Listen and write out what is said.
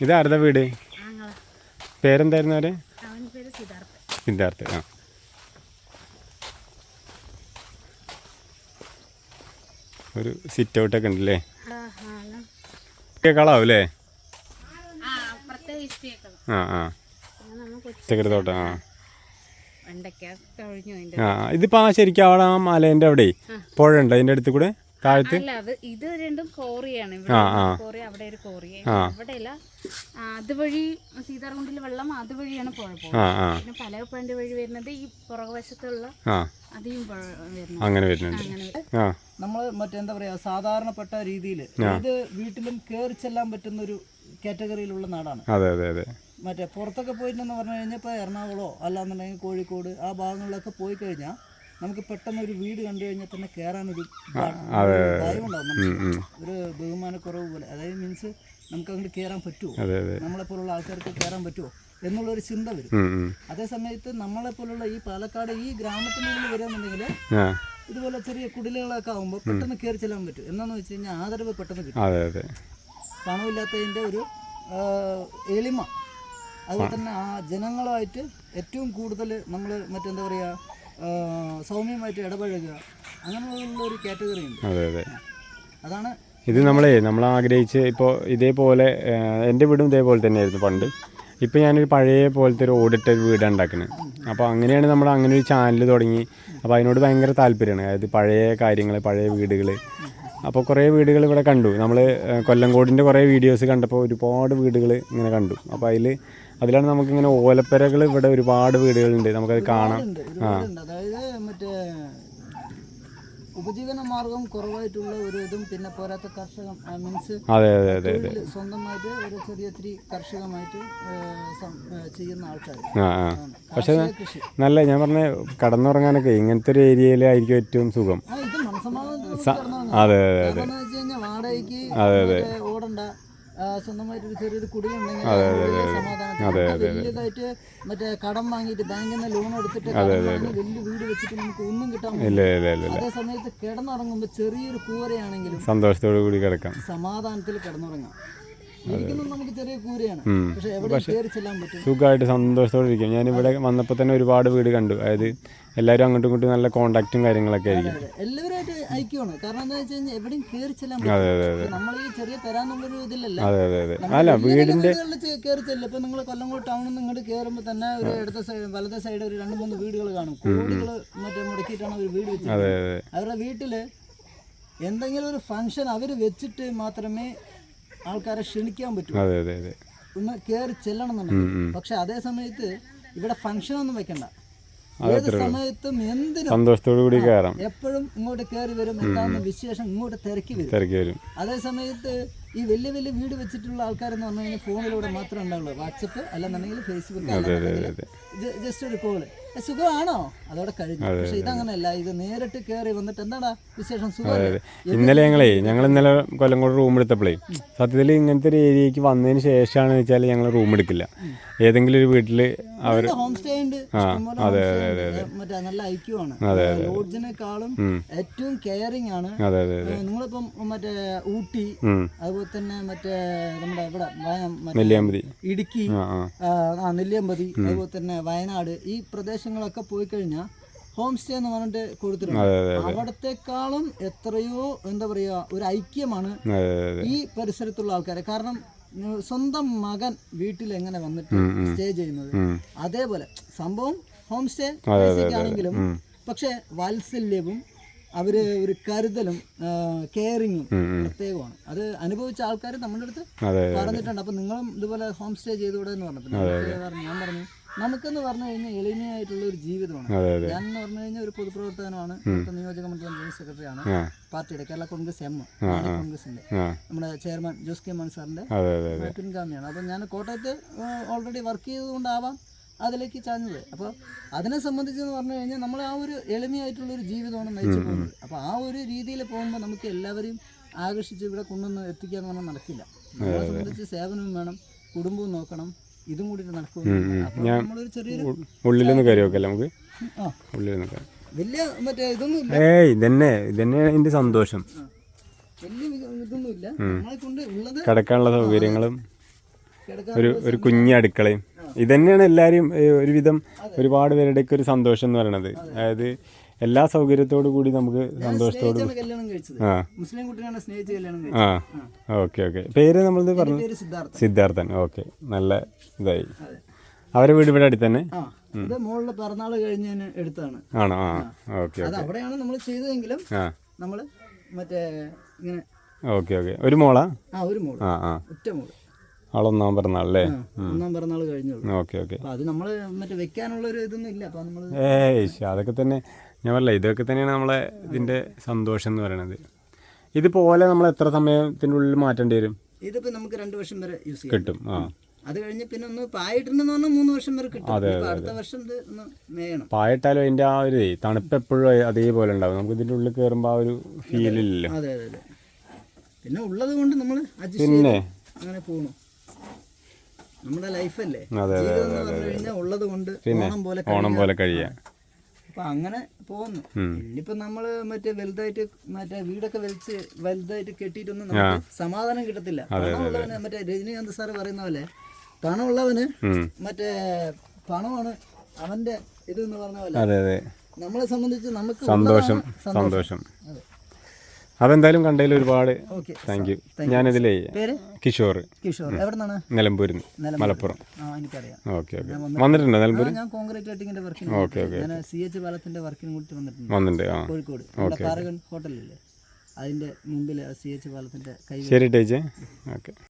ഇത് ആരുടെ വീട് പേരെന്തായിരുന്നു അവർ? സിദ്ധാർത്ഥ. ആ. ഒരു സിറ്റ് ഔട്ടൊക്കെ ഉണ്ടല്ലേ ആ ഇതിപ്പോ കേക്കാളാവും അല്ലേ ആ. ആ. ആ ആ ഇതിപ്പോൾ ആ ശരിക്കും അവിടെ ആ മലേന്റെ അവിടെ പുഴ ഉണ്ട് അതിന്റെ അടുത്ത് കൂടെ? താഴത്ത്? അല്ല അത് ഇത് രണ്ടും കോറിയാണ്. ഇവിടെ കോറി അവിടെ ഒരു കോറി. ആ. അവിടെയല്ല അതുവഴി സീതാർകുണ്ടിൽ വെള്ളം അതുവഴിയാണ് പുഴ പോകുന്നത്. പിന്നെ പലവപ്പാന്റെ വഴി വരുന്നത് ഈ പുറകുവശത്തുള്ള അധികം പുഴ വരുന്നത് അങ്ങനെ വരുന്നുണ്ട്. അങ്ങനെ ആ. നമ്മൾ മറ്റെന്താ പറയാ സാധാരണപ്പെട്ട രീതിയിൽ ഇത് വീട്ടിലും കയറി ചെല്ലാൻ പറ്റുന്ന ഒരു കാറ്റഗറിയിലുള്ള നാടാണ്. അതെ അതെ അതെ. മറ്റേ പുറത്തൊക്കെ പോയിട്ടുണ്ടെന്ന് പറഞ്ഞു കഴിഞ്ഞാൽ ഇപ്പോൾ എറണാകുളമോ അല്ലാന്നുണ്ടെങ്കിൽ കോഴിക്കോട് ആ ഭാഗങ്ങളിലൊക്കെ പോയി കഴിഞ്ഞാൽ നമുക്ക് പെട്ടെന്ന് ഒരു വീട് കണ്ടു കഴിഞ്ഞാൽ തന്നെ കയറാനൊരു ഭയം ഒരു ബഹുമാനക്കുറവ് പോലെ. അതായത് മീൻസ് നമുക്ക് അങ്ങോട്ട് കയറാൻ പറ്റുമോ നമ്മളെപ്പോലുള്ള ആൾക്കാർക്ക് കയറാൻ പറ്റുമോ എന്നുള്ള ഒരു ചിന്ത വരും. ഉം, ഉം. അതേ സമയത്ത് നമ്മളെപ്പോലുള്ള ഈ പാലക്കാട് ഈ ഗ്രാമത്തിനുള്ളിൽ വരാന്നുണ്ടെങ്കിൽ ഇതുപോലെ ചെറിയ കുടിലുകളൊക്കെ ആകുമ്പോൾ പെട്ടെന്ന് കയറി ചെല്ലാൻ പറ്റും. എന്താണെന്ന് വെച്ച് കഴിഞ്ഞാൽ ആദരവ് പെട്ടെന്ന് കിട്ടും. പണമില്ലാത്തതിന്റെ ഒരു എളിമ. അതുപോലെ തന്നെ ആ ജനങ്ങളുമായിട്ട് ഏറ്റവും കൂടുതൽ നമ്മൾ മറ്റെന്താ പറയുക സൗമ്യമായിട്ട് ഇടപഴകുക. അങ്ങനെയുള്ള ഒരു കാറ്റഗറി ഉണ്ട്. അതെ അതെ. അതാണ് ഇത് നമ്മളെ നമ്മൾ ആഗ്രഹിച്ച് ഇപ്പോൾ ഇതേപോലെ എന്റെ വീടും ഇതേപോലെ തന്നെയായിരുന്നു പണ്ട്. ഇപ്പോൾ ഞാനൊരു പഴയ പോലത്തെ ഒരു ഓടിട്ട ഒരു വീടാണ് ഉണ്ടാക്കുന്നത് അപ്പോൾ അങ്ങനെയാണ് നമ്മൾ അങ്ങനെ ഒരു ചാനൽ തുടങ്ങി. അപ്പോൾ അതിനോട് ഭയങ്കര താല്പര്യമാണ്. അതായത് പഴയ കാര്യങ്ങൾ പഴയ വീടുകൾ അപ്പോൾ കുറേ വീടുകൾ ഇവിടെ കണ്ടു. നമ്മൾ കൊല്ലങ്കോടിന്റെ കുറേ വീഡിയോസ് കണ്ടപ്പോൾ ഒരുപാട് വീടുകൾ ഇങ്ങനെ കണ്ടു. അപ്പോൾ അതിൽ അതിലാണ് നമുക്കിങ്ങനെ ഓലപ്പരകൾ ഇവിടെ ഒരുപാട് വീടുകളുണ്ട്. നമുക്കത് കാണാം. ആ. അതായത് മറ്റേ ഉപജീവന മാർഗം കുറവായിട്ടുള്ള ഒരു ഇതും പിന്നെ പോരാത്ത കർഷകം മീൻസ് അതെ അതെ അതെ അതെ. സ്വന്തമായിട്ട് ഒരു ചെറിയ കർഷകമായിട്ട് ചെയ്യുന്ന ആൾക്കാർ പക്ഷെ നല്ല ഞാൻ പറഞ്ഞ കടന്നുറങ്ങാനൊക്കെ ഇങ്ങനത്തെ ഒരു ഏരിയയിലായിരിക്കും ഏറ്റവും സുഖം. ഇത് മനസ്സമാധാനത്തോടെ അതെ അതെ അതെ. മറ്റേ ഓടണ്ട ചെറിയൊരു കുടിലുണ്ടെങ്കിൽ അതെ അതെ നമുക്ക് വലിയതായിട്ട് മറ്റേ കടം വാങ്ങിയിട്ട് ബാങ്കിൽ നിന്ന് ലോൺ എടുത്തിട്ട് വലിയ വീട് വെച്ചിട്ട് നമുക്ക് ഒന്നും കിട്ടാൻ ഇല്ല ഇല്ല ഇല്ല ഇല്ല. അതേ സമയത്ത് കിടന്നുറങ്ങുമ്പോൾ ചെറിയൊരു കൂരയാണെങ്കിലും സന്തോഷത്തോടു കൂടി കിടക്കാം. സമാധാനത്തിൽ കിടന്നുറങ്ങാം. പക്ഷെ സുഖമായിട്ട് സന്തോഷത്തോടെ ഇരിക്കും. ഞാൻ ഇവിടെ വന്നപ്പോൾ തന്നെ ഒരുപാട് വീട് കണ്ടു. അതായത് എല്ലാവരും അങ്ങോട്ടും ഇങ്ങോട്ടും നല്ല കോണ്ടാക്റ്റും കാര്യങ്ങളൊക്കെ ആയിരിക്കും. അതെ. എല്ലാവരുമായിട്ട് ഐക്യമാണ്. കാരണം എന്താ വെച്ച് കഴിഞ്ഞാൽ എവിടെയും കയറി ചെല്ലാൻ അതെ അതെ അതെ. നമ്മൾ ഈ ചെറിയ തരാന്നുള്ളൊരു ഇതിലല്ല? അതെ അതെ അതെ. അല്ല വീടിന്റെ വലിയ വീടിന്റെ കയറി ചെല്ലും. ഇപ്പൊ നിങ്ങൾ കൊല്ലങ്കോട് ടൗണിൽ നിന്ന് ഇങ്ങോട്ട് കയറുമ്പോൾ തന്നെ ഒരു ഇടത്തെ സൈഡ് വലത്തെ സൈഡ് ഒരു രണ്ട് മൂന്ന് വീടുകൾ കാണും. മറ്റേ മുടക്കിയിട്ടാണ് ഒരു വീട് വെച്ചത് അതെ അതെ അവരുടെ വീട്ടിൽ എന്തെങ്കിലും ഒരു ഫംഗ്ഷൻ അവർ വെച്ചിട്ട് മാത്രമേ ആൾക്കാരെ ക്ഷണിക്കാൻ പറ്റൂ. അതെ അതെ അതെ. ഒന്ന് കയറി ചെല്ലണം എന്നുണ്ടെങ്കിൽ. പക്ഷെ അതേ സമയത്ത് ഇവിടെ ഫംഗ്ഷൻ ഒന്നും വെക്കണ്ട. ഏത് സമയത്തും എന്തിനും സന്തോഷത്തോടു കൂടി കയറാം. എപ്പോഴും ഇങ്ങോട്ട് കയറി വരും എന്താണെന്ന് വിശേഷം ഇങ്ങോട്ട് തിരക്കി വരും. തിരക്കി വരും. അതേ സമയത്ത് ഈ വലിയ വലിയ വീട് വെച്ചിട്ടുള്ള ആൾക്കാരെന്ന് പറഞ്ഞു കഴിഞ്ഞാൽ ഫോണിലൂടെ മാത്രമേ ഉണ്ടാവുള്ളൂ. വാട്സപ്പ് അല്ലെന്നുണ്ടെങ്കിൽ ഫേസ്ബുക്ക് ജസ്റ്റ് ഒരു കോൾ. സുഖമാണോ? അതോടെ കഴിഞ്ഞു. പക്ഷെ ഇതങ്ങനെയല്ല ഇത് നേരിട്ട് കയറി വന്നിട്ട് എന്താടാ വിശേഷം? ഇന്നലെ ഞങ്ങളേ ഞങ്ങൾ ഇന്നലെ കൊല്ലംകോട് റൂം എടുത്തപ്പോഴേ സത്യത്തിൽ ഇങ്ങനത്തെ ഒരു ഏരിയക്ക് വന്നതിന് ശേഷമാണ് വെച്ചാൽ ഞങ്ങൾ റൂം എടുക്കില്ല. ഏതെങ്കിലും ഒരു വീട്ടിൽ അവർ ഹോം സ്റ്റേ ഉണ്ട്? അതെ അതെ അതെ. മറ്റേ നല്ല ഐക്യമാണ് ലോഡ്ജിനേക്കാളും ഏറ്റവും കെയറിംഗ് ആണ്. നിങ്ങളിപ്പം മറ്റേ ഊട്ടി ഉം. അതുപോലെ തന്നെ മറ്റേ നമ്മുടെ ഇവിടെ ഇടുക്കി ആ നെല്ലിയമ്പതി അതുപോലെ തന്നെ വയനാട് ഈ പ്രദേശങ്ങളൊക്കെ പോയി കഴിഞ്ഞാൽ ഹോം സ്റ്റേ എന്ന് പറഞ്ഞിട്ട് കൊടുത്തിട്ടുണ്ട്. അവിടത്തെക്കാളും എത്രയോ എന്താ പറയുക ഒരു ഐക്യമാണ് ഈ പരിസരത്തുള്ള ആൾക്കാരെ. കാരണം സ്വന്തം മകൻ വീട്ടിൽ എങ്ങനെ വന്നിട്ട് സ്റ്റേ ചെയ്യുന്നത്. അതേപോലെ സംഭവം ഹോം സ്റ്റേ ആണെങ്കിലും പക്ഷെ വാത്സല്യവും അവർ ഒരു കരുതലും കെയറിങ്ങും പ്രത്യേകമാണ്. അത് അനുഭവിച്ച ആൾക്കാർ നമ്മുടെ അടുത്ത് പറഞ്ഞിട്ടുണ്ട്. അപ്പൊ നിങ്ങളും ഇതുപോലെ ഹോം സ്റ്റേ ചെയ്തുകൂടെ എന്ന് പറഞ്ഞപ്പോൾ പറഞ്ഞു ഞാൻ പറഞ്ഞു നമുക്കെന്ന് പറഞ്ഞു കഴിഞ്ഞാൽ എളിമയായിട്ടുള്ള ഒരു ജീവിതമാണ്. ഞാൻ എന്ന് പറഞ്ഞു കഴിഞ്ഞാൽ ഒരു പൊതുപ്രവർത്തനമാണ് ഇവിടുത്തെ നിയോജക മണ്ഡലം ജനറൽ സെക്രട്ടറിയാണ്. പാർട്ടിയുടെ കേരള കോൺഗ്രസ് എം കോൺഗ്രസിന്റെ നമ്മുടെ ചെയർമാൻ ജോസ് കെ മാൻ സാറിന്റെ അതെ അതെ അതെ. പിൻഗാമിയാണ്. അപ്പം ഞാൻ കോട്ടയത്ത് ഓൾറെഡി വർക്ക് ചെയ്തുകൊണ്ടാവാം. അതിലേക്ക് ചാഞ്ഞത്. അപ്പോൾ അതിനെ സംബന്ധിച്ചെന്ന് പറഞ്ഞു കഴിഞ്ഞാൽ നമ്മൾ ആ ഒരു എളിമയായിട്ടുള്ള ഒരു ജീവിതമാണ് നയിച്ചു പോകുന്നത്. അപ്പോൾ ആ ഒരു രീതിയിൽ പോകുമ്പോൾ നമുക്ക് എല്ലാവരെയും ആകർഷിച്ച് ഇവിടെ കൊണ്ടുവന്ന് എത്തിക്കുക എന്ന് പറഞ്ഞാൽ നടക്കില്ല. നമ്മളെ സംബന്ധിച്ച് സേവനവും വേണം കുടുംബവും നോക്കണം ഇതും കൂടി നടക്കും. അപ്പോൾ നമ്മളൊരു ചെറിയൊരു ഉള്ളിലൊന്ന് കയറി വെക്കല്ലേ നമുക്ക്. ഉള്ളിലൊന്ന് വലിയ മറ്റേ ഇതൊന്നും ഏയ് ഇതന്നെ ഇതന്നെ എന്റെ സന്തോഷം. കിടക്കാനുള്ള സൗകര്യങ്ങളും ഒരു ഒരു കുഞ്ഞ് അടുക്കളയും ഇതന്നെയാണ് എല്ലാവരും ഒരുവിധം ഒരുപാട് പേരുടെയൊക്കെ ഒരു സന്തോഷം എന്ന് പറയുന്നത് അതായത് എല്ലാ സൗകര്യത്തോടു കൂടി നമുക്ക് സന്തോഷത്തോട് ആ. മുസ്ലിം കുട്ടിയാണ് സ്നേഹിച്ച് കല്യാണം ആ. കഴിച്ചത്. Okay okay. പേര് നമ്മളത് പറഞ്ഞു. പേര് സിദ്ധാർത്ഥ സിദ്ധാർത്ഥൻ. ഓക്കെ. നല്ല ഇതായി. അവരെ വീട് ഇവിടെ അടുത്ത് തന്നെ? ആ. ഇത് മോളിലെ പിറന്നാൾ കഴിഞ്ഞതിന് എടുത്താണ്. ആണോ? ആ. ഓക്കെ അത് അവിടെയാണ് നമ്മൾ ചെയ്തതെങ്കിലും ആ. നമ്മൾ മറ്റേ ഇങ്ങനെ ഓക്കെ ഓക്കെ. ഒരു മോളാ? ആ ഒരു മോൾ. ആ ആ. ഒറ്റ മോൾ. ആളൊന്നാം പിറന്നാൾ അല്ലേ? ഒന്നാം പിറന്നാൾ കഴിഞ്ഞുള്ളൂ. Okay okay. അത് നമ്മൾ മറ്റേ വെക്കാനുള്ള ഒരു ഇതൊന്നും ഇല്ല. അപ്പൊ നമ്മൾ ഏയ് അതൊക്കെ തന്നെ ഞാൻ പറയില്ല ഇതൊക്കെ തന്നെയാണ് നമ്മളെ ഇതിന്റെ സന്തോഷം എന്ന് പറയണത്. ഇതുപോലെ നമ്മൾ എത്ര സമയത്തിന്റെ ഉള്ളിൽ മാറ്റേണ്ടി വരും? ഇതിപ്പോ നമുക്ക് രണ്ട് വർഷം വരെ യൂസ് ചെയ്യാം. കിട്ടും ആ. അത് കഴിഞ്ഞ് പിന്നെ ഒന്ന് പായിട്ടുണ്ടെന്ന് പറഞ്ഞാൽ മൂന്ന് വർഷം വരെ കിട്ടും. അടുത്ത വർഷം ഇത് ഒന്ന് മേയണം. പായിട്ടാലും അതിന്റെ ആ ഒരു തണുപ്പ് എപ്പോഴും അതേപോലെ ഉണ്ടാവും. നമുക്ക് ഇതിന്റെ ഉള്ളിൽ കയറുമ്പോൾ ആ ഒരു ഫീലില്ലല്ലോ അതെ അതെ അതെ. പിന്നെ ഉള്ളത് കൊണ്ട് നമ്മൾ പിന്നെ? അങ്ങനെ പോണു. നമ്മുടെ ലൈഫല്ലേ? കഴിഞ്ഞാൽ ഉള്ളത് കൊണ്ട് ഓണം പോലെ ഓണം പോലെ കഴിയാം. അപ്പൊ അങ്ങനെ പോകുന്നു. ഇനിയിപ്പോ നമ്മൾ മറ്റേ വലുതായിട്ട് മറ്റേ വീടൊക്കെ വലിച്ച് വലുതായിട്ട് കെട്ടിയിട്ടൊന്നും നമുക്ക് സമാധാനം കിട്ടത്തില്ല. പണമുള്ളവന് മറ്റേ രജനീകാന്ത് സാറ് പറയുന്ന പോലെ പണമുള്ളവന്. മറ്റേ പണമാണ് അവന്റെ ഇത് എന്ന് പറഞ്ഞ പോലെ. നമ്മളെ സംബന്ധിച്ച് നമുക്ക് സന്തോഷം. സന്തോഷം. അതെ. അതെന്തായാലും കണ്ടതിൽ ഒരുപാട് താങ്ക് യു ഞാനിതിലേ കിഷോർ കിഷോർ നിലമ്പൂരിൽ നിന്ന് മലപ്പുറം. ആ എനിക്കറിയാം. ഓക്കെ ഓക്കെ വന്നിട്ടുണ്ടോ നിലമ്പൂർ ഞാൻ കോൺക്രീറ്റ് കട്ടിങ്ങിന്റെ വർക്കിന് ഓക്കെ ഓക്കെ ഞാൻ സി എച്ച് പാലത്തിന്റെ വർക്കിന് കൂടി വന്നിട്ടുണ്ട്. വന്നിട്ടുണ്ട് ആ. കോഴിക്കോട്. നമ്മുടെ പാരഗൺ ഹോട്ടലില്ലേ അതിന്റെ മുമ്പിൽ സി എച്ച് പാലത്തിന്റെ ശരി ടേച്ചേ. ഓക്കെ